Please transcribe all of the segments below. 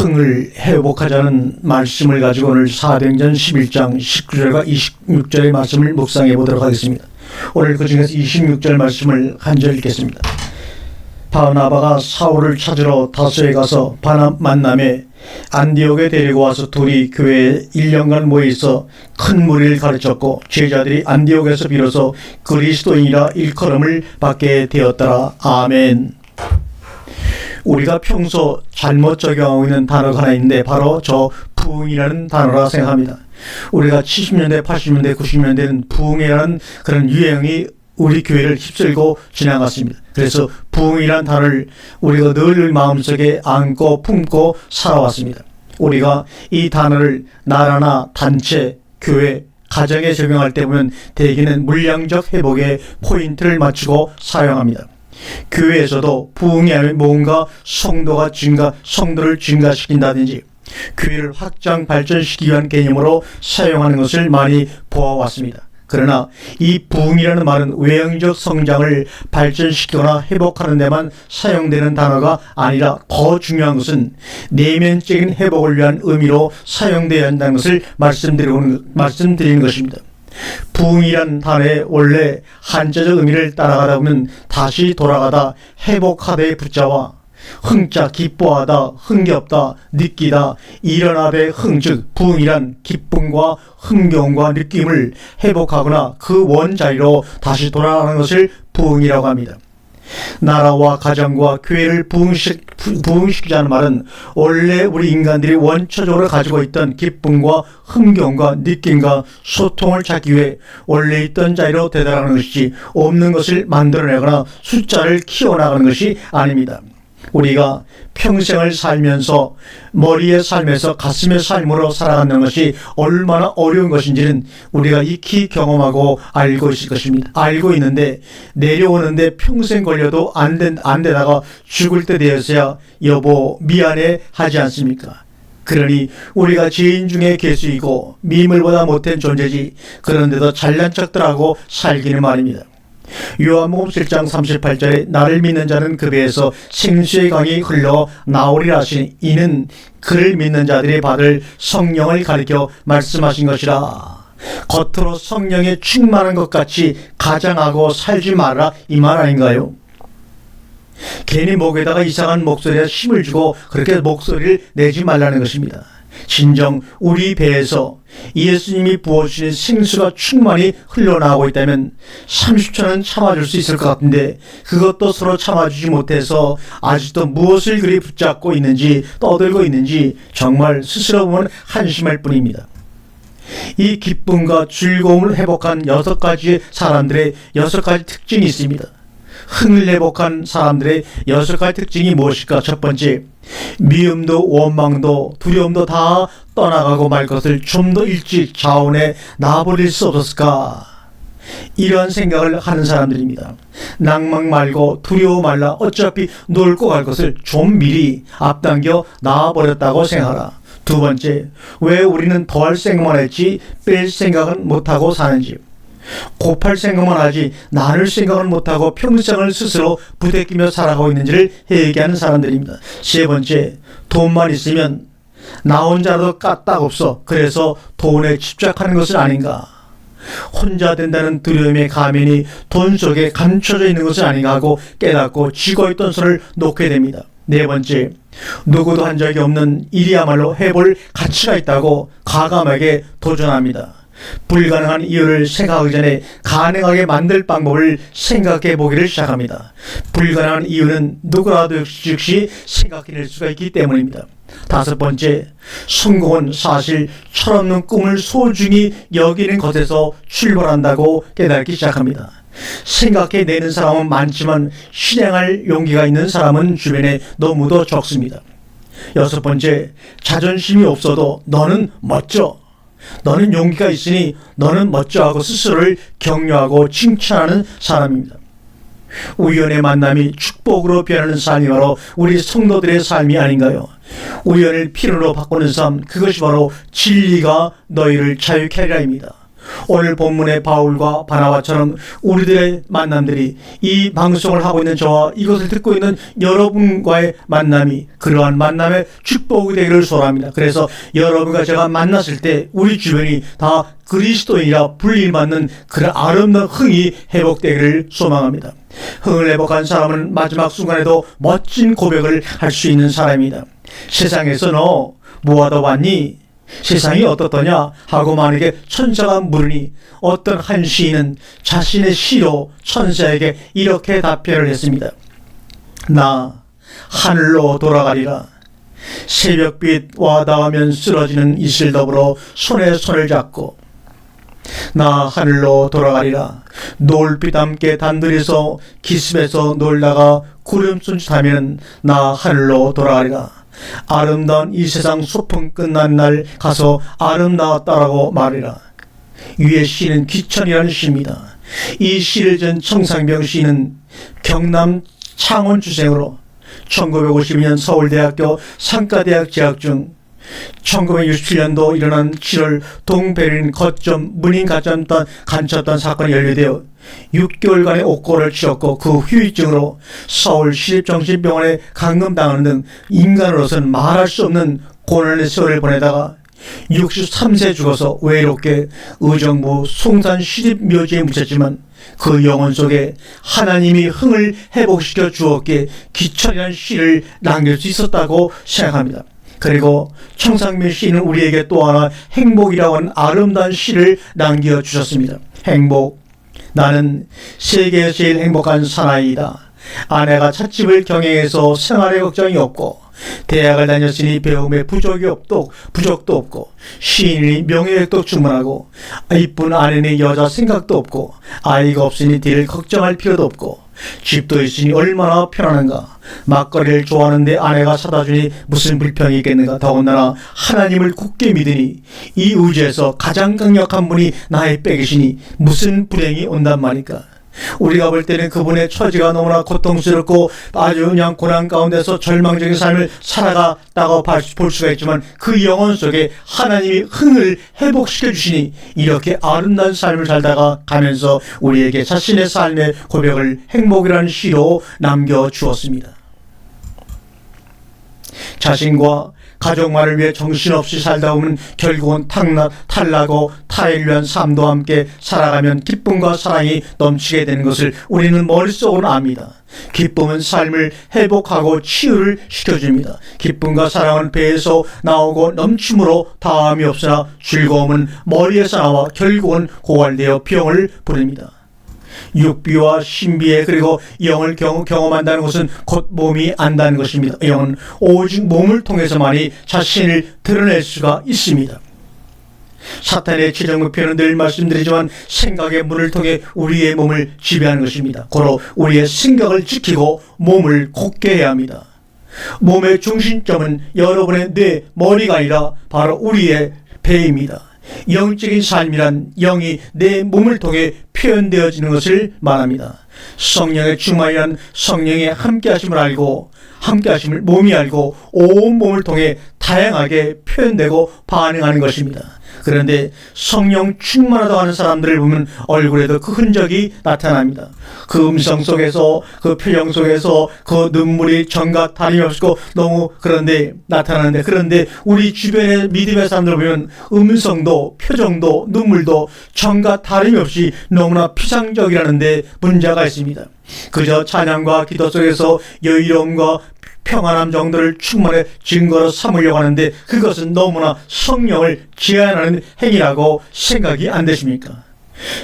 흥을 회복하자는 말씀을 가지고 오늘 사도행전 11장 19절과 26절의 말씀을 묵상해 보도록 하겠습니다. 오늘 그 중에서 26절 말씀을 한절 읽겠습니다. 바나바가 사울을 찾으러 다소에 가서 바나 만남에 안디옥에 데리고 와서 둘이 교회에 1년간 모여 있어 큰 무리를 가르쳤고 제자들이 안디옥에서 비로소 그리스도인이라 일컬음을 받게 되었더라. 아멘. 우리가 평소 잘못 적용하고 있는 단어가 하나 있는데 바로 저 부흥이라는 단어라 생각합니다. 우리가 70년대, 80년대, 90년대는 부흥이라는 그런 유행이 우리 교회를 휩쓸고 지나갔습니다. 그래서 부흥이라는 단어를 우리가 늘 마음속에 안고 품고 살아왔습니다. 우리가 이 단어를 나라나 단체, 교회, 가정에 적용할 때 보면 대개는 물량적 회복에 포인트를 맞추고 사용합니다. 교회에서도 부흥이 하면 뭔가 성도가 증가, 성도를 증가시킨다든지 교회를 확장 발전시키기 위한 개념으로 사용하는 것을 많이 보아왔습니다. 그러나 이 부흥이라는 말은 외형적 성장을 발전시키거나 회복하는 데만 사용되는 단어가 아니라 더 중요한 것은 내면적인 회복을 위한 의미로 사용되어야 한다는 것을 말씀드리는 것입니다. 부흥이란 단어의 원래 한자적 의미를 따라가다 보면 다시 돌아가다 회복하다의 부자와 흥자 기뻐하다 흥겹다 느끼다 일어나되 흥즉 부흥이란 기쁨과 흥겨움과 느낌을 회복하거나 그 원자리로 다시 돌아가는 것을 부흥이라고 합니다. 나라와 가정과 교회를 부흥시, 부흥시키자는 말은 원래 우리 인간들이 원초적으로 가지고 있던 기쁨과 흥겨움과 느낌과 소통을 찾기 위해 원래 있던 자리로 되돌아가는 것이지 없는 것을 만들어내거나 숫자를 키워나가는 것이 아닙니다. 우리가 평생을 살면서 머리의 삶에서 가슴의 삶으로 살아가는 것이 얼마나 어려운 것인지는 우리가 익히 경험하고 알고 있을 것입니다. 알고 있는데 내려오는데 평생 걸려도 안, 된, 안 되다가 죽을 때 되어서야 여보 미안해 하지 않습니까? 그러니 우리가 죄인 중에 개수이고 미물보다 못한 존재지 그런데도 잘난 척들하고 살기는 말입니다. 요한복음 7장 38절에 나를 믿는 자는 그 배에서 생수의 강이 흘러 나오리라 하신 이는 그를 믿는 자들이 받을 성령을 가리켜 말씀하신 것이라. 겉으로 성령에 충만한 것 같이 가장하고 살지 마라 이 말 아닌가요? 괜히 목에다가 이상한 목소리에 힘을 주고 그렇게 목소리를 내지 말라는 것입니다. 진정 우리 배에서 예수님이 부어주신 생수가 충만히 흘러나오고 있다면 30초는 참아줄 수 있을 것 같은데 그것도 서로 참아주지 못해서 아직도 무엇을 그리 붙잡고 있는지 떠들고 있는지 정말 스스로 보면 한심할 뿐입니다. 이 기쁨과 즐거움을 회복한 여섯 가지 사람들의 여섯 가지 특징이 있습니다. 흥을 회복한 사람들의 여섯 가지 특징이 무엇일까? 첫 번째, 미움도 원망도 두려움도 다 떠나가고 말 것을 좀 더 일찍 자원에 놔버릴 수 없었을까? 이런 생각을 하는 사람들입니다. 낭망 말고 두려워 말라 어차피 놀고 갈 것을 좀 미리 앞당겨 놔버렸다고 생각하라. 두 번째, 왜 우리는 더할 생각만 했지 뺄 생각은 못하고 사는지. 곱할 생각만 하지 나눌 생각을 못하고 평생을 스스로 부대끼며 살아가고 있는지를 얘기하는 사람들입니다. 세 번째, 돈만 있으면 나 혼자도 까딱 없어. 그래서 돈에 집착하는 것은 아닌가. 혼자 된다는 두려움의 가면이 돈 속에 감춰져 있는 것은 아닌가 하고 깨닫고 쥐고 있던 손을 놓게 됩니다. 네 번째, 누구도 한 적이 없는 일이야말로 해볼 가치가 있다고 과감하게 도전합니다. 불가능한 이유를 생각하기 전에 가능하게 만들 방법을 생각해 보기를 시작합니다. 불가능한 이유는 누구라도 즉시 생각해낼 수가 있기 때문입니다. 다섯 번째, 성공은 사실 철없는 꿈을 소중히 여기는 것에서 출발한다고 깨닫기 시작합니다. 생각해내는 사람은 많지만 실행할 용기가 있는 사람은 주변에 너무도 적습니다. 여섯 번째, 자존심이 없어도 너는 멋져. 너는 용기가 있으니 너는 멋져하고 스스로를 격려하고 칭찬하는 사람입니다. 우연의 만남이 축복으로 변하는 삶이 바로 우리 성도들의 삶이 아닌가요? 우연을 필요로 바꾸는 삶, 그것이 바로 진리가 너희를 자유케 하리라입니다. 오늘 본문의 바울과 바나바처럼 우리들의 만남들이 이 방송을 하고 있는 저와 이것을 듣고 있는 여러분과의 만남이 그러한 만남의 축복이 되기를 소원합니다. 그래서 여러분과 제가 만났을 때 우리 주변이 다 그리스도인이라 불림받는 그런 아름다운 흥이 회복되기를 소망합니다. 흥을 회복한 사람은 마지막 순간에도 멋진 고백을 할 수 있는 사람입니다. 세상에서 너 뭐하다 왔니? 세상이 어떻더냐 하고 만약에 천사가 물으니 어떤 한 시인은 자신의 시로 천사에게 이렇게 답변을 했습니다. 나 하늘로 돌아가리라. 새벽빛 와 닿으면 쓰러지는 이슬 더불어 손에 손을 잡고 나 하늘로 돌아가리라. 노을빛 함께 단둘이서 기습에서 놀다가 구름순짓하면 나 하늘로 돌아가리라. 아름다운 이 세상 소풍 끝난 날 가서 아름다웠다라고 말이라. 위의 시는 기천이라는 시입니다. 이 시를 전 청상병 시는 경남 창원 주생으로 1952년 서울대학교 상가대학 재학 중 1967년도 일어난 7월 동베를린 거점 문인 간첩단, 간첩단 사건이 연루되어 6개월간의 옥고를 치렀고 그 후유증으로 서울 시립정신병원에 감금당하는 등 인간으로서는 말할 수 없는 고난의 세월을 보내다가 63세 죽어서 외롭게 의정부 송산 시립묘지에 묻혔지만 그 영혼 속에 하나님이 흥을 회복시켜 주었기에 기철이라는 시를 남길 수 있었다고 생각합니다. 그리고 청상민 시는 우리에게 또 하나 행복이라고 하는 아름다운 시를 남겨 주셨습니다. 행복. 나는 세계에서 제일 행복한 사나이이다. 아내가 찻집을 경영해서 생활에 걱정이 없고 대학을 다녔으니 배움에 부족이 없도 부족도 없고 시인이 명예획도 충분하고 이쁜 아내니 여자 생각도 없고 아이가 없으니 뒤를 걱정할 필요도 없고 집도 있으니 얼마나 편안한가. 막걸리를 좋아하는데 아내가 사다 주니 무슨 불평이 있겠는가. 더군다나 하나님을 굳게 믿으니 이 우주에서 가장 강력한 분이 나의 빼계시니 무슨 불행이 온단 말일까 우리가 볼 때는 그분의 처지가 너무나 고통스럽고 아주 그냥 고난 가운데서 절망적인 삶을 살아갔다고 볼 수가 있지만 그 영혼 속에 하나님이 흥을 회복시켜 주시니 이렇게 아름다운 삶을 살다가 가면서 우리에게 자신의 삶의 고백을 행복이라는 시로 남겨 주었습니다. 자신과 가족만을 위해 정신없이 살다 보면 결국은 탈나고 타인을 위한 삶도 함께 살아가면 기쁨과 사랑이 넘치게 되는 것을 우리는 머릿속으로 압니다. 기쁨은 삶을 회복하고 치유를 시켜줍니다. 기쁨과 사랑은 배에서 나오고 넘침으로 다함이 없으나 즐거움은 머리에서 나와 결국은 고갈되어 병을 부릅니다. 육비와 신비에 그리고 영을 경험, 경험한다는 것은 곧 몸이 안다는 것입니다. 영은 오직 몸을 통해서만이 자신을 드러낼 수가 있습니다. 사탄의 최종 목표는 늘 말씀드리지만 생각의 문을 통해 우리의 몸을 지배하는 것입니다. 고로 우리의 생각을 지키고 몸을 굳게 해야 합니다. 몸의 중심점은 여러분의 뇌, 머리가 아니라 바로 우리의 배입니다. 영적인 삶이란 영이 내 몸을 통해 표현되어지는 것을 말합니다. 성령의 충만이란 성령의 함께하심을 알고 함께하심을 몸이 알고 온 몸을 통해 다양하게 표현되고 반응하는 것입니다. 그런데 성령 충만하다 하는 사람들을 보면 얼굴에도 그 흔적이 나타납니다. 그 음성 속에서 그 표정 속에서 그 눈물이 전과 다름이 없고 너무 그런데 나타나는데 그런데 우리 주변의 믿음의 사람들 보면 음성도 표정도 눈물도 전과 다름이 없이 너무나 피상적이라는데 문제가 있습니다. 그저 찬양과 기도 속에서 여유로움과 평안함 정도를 충만의 증거로 삼으려고 하는데 그것은 너무나 성령을 제한하는 행위라고 생각이 안 되십니까?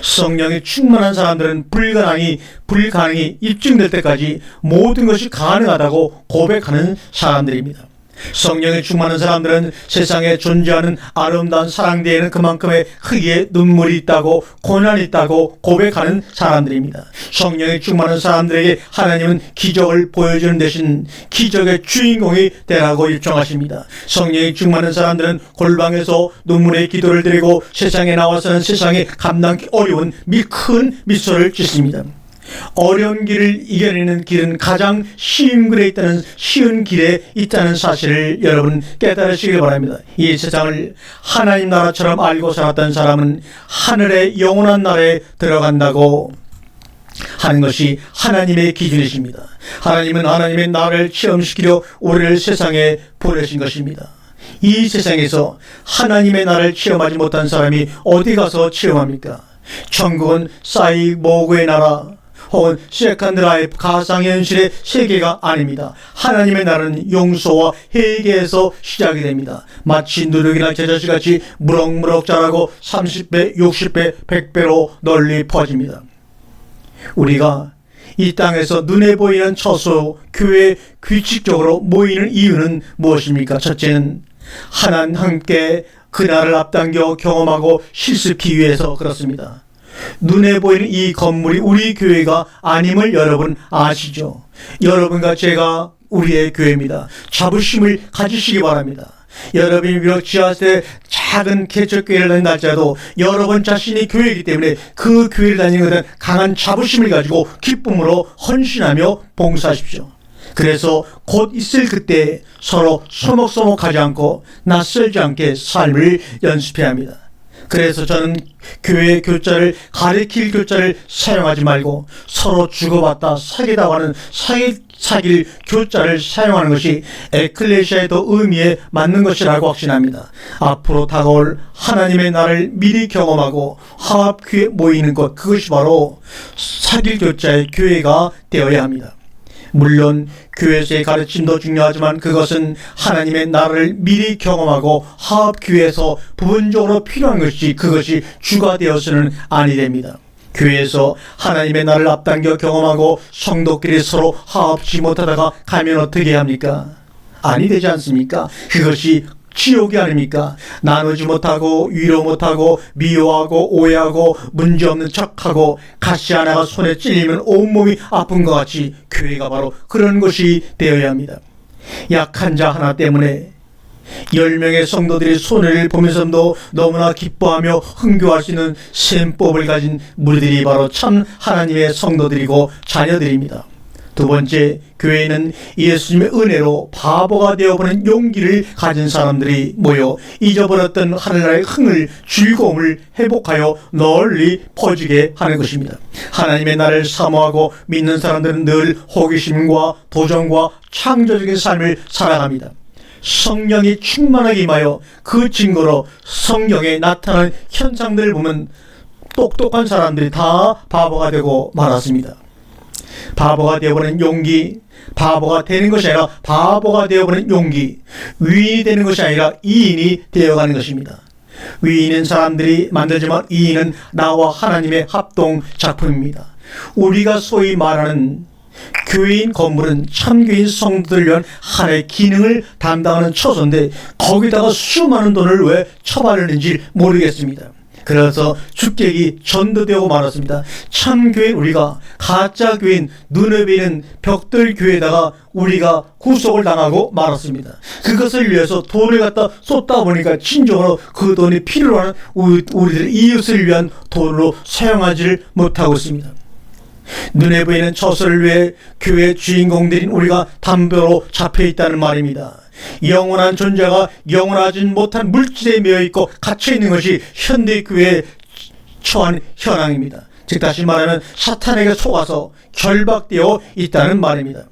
성령이 충만한 사람들은 불가능이 불가능이 입증될 때까지 모든 것이 가능하다고 고백하는 사람들입니다. 성령에 충만한 사람들은 세상에 존재하는 아름다운 사랑 대에는 그만큼의 크기의 눈물이 있다고 고난이 있다고 고백하는 사람들입니다. 성령에 충만한 사람들에게 하나님은 기적을 보여주는 대신 기적의 주인공이 되라고 요청하십니다. 성령에 충만한 사람들은 골방에서 눈물의 기도를 드리고 세상에 나와서는 세상에 감당하기 어려운 큰 미소를 짓습니다. 어려운 길을 이겨내는 길은 가장 쉬운 길에 있다는 쉬운 길에 있다는 사실을 여러분 깨달으시길 바랍니다. 이 세상을 하나님 나라처럼 알고 살았던 사람은 하늘의 영원한 나라에 들어간다고 하는 것이 하나님의 기준이십니다. 하나님은 하나님의 나라를 체험시키려 우리를 세상에 보내신 것입니다. 이 세상에서 하나님의 나라를 체험하지 못한 사람이 어디 가서 체험합니까? 천국은 사이보그의 나라 혹은 세컨드 라이프 가상현실의 세계가 아닙니다. 하나님의 나라는 용서와 회개에서 시작이 됩니다. 마치 누룩이나 제자식같이 무럭무럭 자라고 30배, 60배, 100배로 널리 퍼집니다. 우리가 이 땅에서 눈에 보이는 처소, 교회 규칙적으로 모이는 이유는 무엇입니까? 첫째는 하나님 함께 그날을 앞당겨 경험하고 실습하기 위해서 그렇습니다. 눈에 보이는 이 건물이 우리 교회가 아님을 여러분 아시죠? 여러분과 제가 우리의 교회입니다. 자부심을 가지시기 바랍니다. 여러분이 비록 지하세 작은 개척교회를 다닌다 할지라도 여러분 자신이 교회이기 때문에 그 교회를 다니는 것은 강한 자부심을 가지고 기쁨으로 헌신하며 봉사하십시오. 그래서 곧 있을 그때 서로 소목소목하지 않고 낯설지 않게 삶을 연습해야 합니다. 그래서 저는 교회 교자를 가리킬 교자를 사용하지 말고 서로 주고받다 사귀다고 하는 사기, 사귈 교자를 사용하는 것이 에클레시아의 더 의미에 맞는 것이라고 확신합니다. 앞으로 다가올 하나님의 나를 미리 경험하고 화합교회 모이는 것 그것이 바로 사귈 교자의 교회가 되어야 합니다. 물론 교회에서의 가르침도 중요하지만 그것은 하나님의 나라를 미리 경험하고 화합교회에서 부분적으로 필요한 것이 그것이 주가 되어서는 아니 됩니다. 교회에서 하나님의 나를 앞당겨 경험하고 성도끼리 서로 화합지 못하다가 가면 어떻게 합니까? 아니 되지 않습니까? 그것이 지옥이 아닙니까? 나누지 못하고 위로 못하고 미워하고 오해하고 문제없는 척하고 가시 하나가 손에 찔리면 온몸이 아픈 것 같이 교회가 바로 그런 것이 되어야 합니다. 약한 자 하나 때문에 열 명의 성도들이 손해를 보면서도 너무나 기뻐하며 흥겨할 수 있는 셈법을 가진 무리들이 바로 참 하나님의 성도들이고 자녀들입니다. 두 번째, 교회는 예수님의 은혜로 바보가 되어버린 용기를 가진 사람들이 모여 잊어버렸던 하늘나라의 흥을, 즐거움을 회복하여 널리 퍼지게 하는 것입니다. 하나님의 나를 사모하고 믿는 사람들은 늘 호기심과 도전과 창조적인 삶을 살아갑니다. 성령이 충만하게 임하여 그 증거로 성경에 나타난 현상들을 보면 똑똑한 사람들이 다 바보가 되고 말았습니다. 바보가 되어버린 용기, 바보가 되는 것이 아니라 바보가 되어버린 용기, 위인이 되는 것이 아니라 이인이 되어가는 것입니다. 위인은 사람들이 만들지만 이인은 나와 하나님의 합동 작품입니다. 우리가 소위 말하는 교회인 건물은 참교인 성도들을 위한 하나의 기능을 담당하는 처소인데 거기다가 수많은 돈을 왜 처발했는지 모르겠습니다. 그래서 축객이 전도되고 말았습니다. 참 교인 우리가 가짜 교인 눈에 보이는 벽돌 교회에다가 우리가 구속을 당하고 말았습니다. 그것을 위해서 돈을 갖다 쏟다 보니까 진정으로 그 돈이 필요로 하는 우리들 이웃을 위한 돈으로 사용하지를 못하고 있습니다. 눈에 보이는 처소를 위해 교회 주인공들인 우리가 담배로 잡혀 있다는 말입니다. 영원한 존재가 영원하지 못한 물질에 매여 있고 갇혀 있는 것이 현대 교회에 처한 현황입니다. 즉 다시 말하면 사탄에게 속아서 결박되어 있다는 말입니다.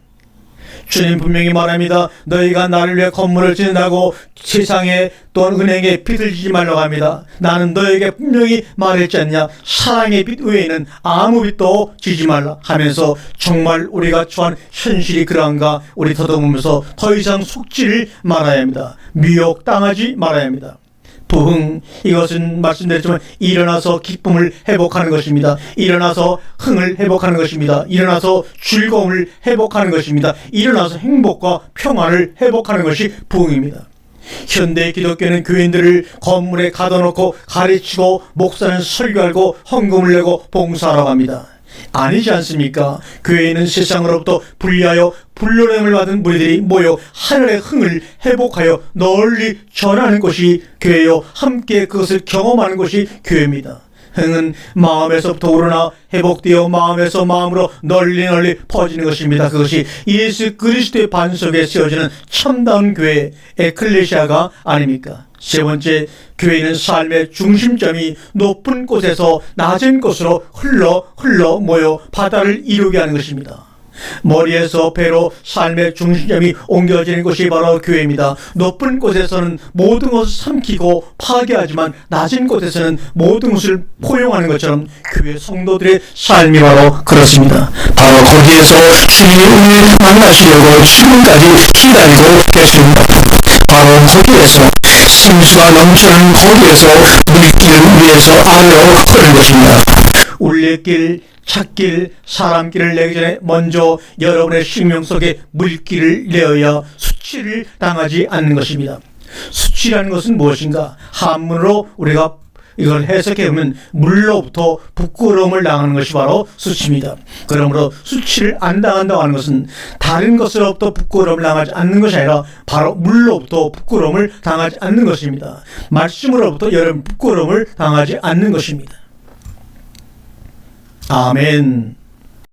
주님 분명히 말합니다. 너희가 나를 위해 건물을 짓는다고 세상에 또는 은행에 빚을 지지 말라고 합니다. 나는 너에게 분명히 말했지 않냐. 사랑의 빚 외에는 아무 빚도 지지 말라 하면서 정말 우리가 처한 현실이 그러한가 우리 더듬으면서 더 이상 속지를 말아야 합니다. 미혹 당하지 말아야 합니다. 부흥 이것은 말씀드렸지만 일어나서 기쁨을 회복하는 것입니다. 일어나서 흥을 회복하는 것입니다. 일어나서 즐거움을 회복하는 것입니다. 일어나서 행복과 평안을 회복하는 것이 부흥입니다. 현대 기독교는 교인들을 건물에 가둬놓고 가르치고 목사는 설교하고 헌금을 내고 봉사하라고 합니다. 아니지 않습니까? 교회는 세상으로부터 분리하여 불러냄을 받은 무리들이 모여 하늘의 흥을 회복하여 널리 전하는 것이 교회요. 함께 그것을 경험하는 것이 교회입니다. 흥은 마음에서부터 우러나 회복되어 마음에서 마음으로 널리 널리 퍼지는 것입니다. 그것이 예수 그리스도의 반석에 세워지는 참다운 교회 에클레시아가 아닙니까? 세 번째, 교회는 삶의 중심점이 높은 곳에서 낮은 곳으로 흘러 흘러 모여 바다를 이루게 하는 것입니다. 머리에서 배로 삶의 중심점이 옮겨지는 곳이 바로 교회입니다. 높은 곳에서는 모든 것을 삼키고 파괴하지만 낮은 곳에서는 모든 것을 포용하는 것처럼 교회 성도들의 삶이 바로 그렇습니다. 바로 거기에서 은혜를 만나시려고 지금까지 기다리고 계십니다. 바로 거기에서 생수가 넘치는 거기에서 물길 위에서 아래로 흐르는 것입니다. 울레길, 찾길, 사람길을 내기 전에 먼저 여러분의 sinh命 속에 물길을 내어야 수치를 당하지 않는 것입니다. 수치라는 것은 무엇인가? 한문으로 우리가 이걸 해석해 보면 물로부터 부끄러움을 당하는 것이 바로 수치입니다. 그러므로 수치를 안 당한다고 하는 것은 다른 것으로부터 부끄러움을 당하지 않는 것이 아니라 바로 물로부터 부끄러움을 당하지 않는 것입니다. 말씀으로부터 여러분 부끄러움을 당하지 않는 것입니다. 아멘.